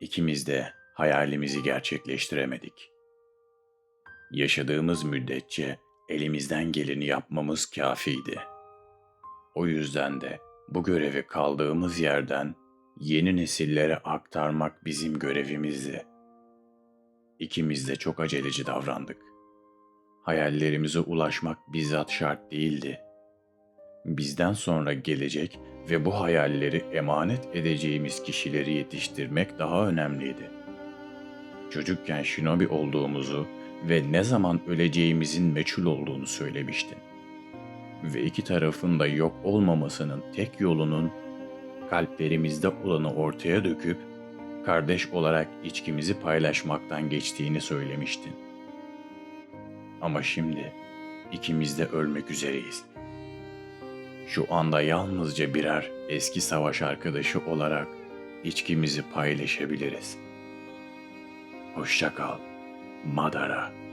İkimiz de hayalimizi gerçekleştiremedik. Yaşadığımız müddetçe elimizden geleni yapmamız kâfiydi. O yüzden de bu görevi kaldığımız yerden yeni nesillere aktarmak bizim görevimizdi. İkimiz de çok aceleci davrandık. Hayallerimize ulaşmak bizzat şart değildi. Bizden sonra gelecek ve bu hayalleri emanet edeceğimiz kişileri yetiştirmek daha önemliydi. Çocukken shinobi olduğumuzu ve ne zaman öleceğimizin meçhul olduğunu söylemiştin. Ve iki tarafın da yok olmamasının tek yolunun kalplerimizde olanı ortaya döküp kardeş olarak içkimizi paylaşmaktan geçtiğini söylemiştin. Ama şimdi ikimiz de ölmek üzereyiz. Şu anda yalnızca birer eski savaş arkadaşı olarak içkimizi paylaşabiliriz. Hoşça kal, Madara.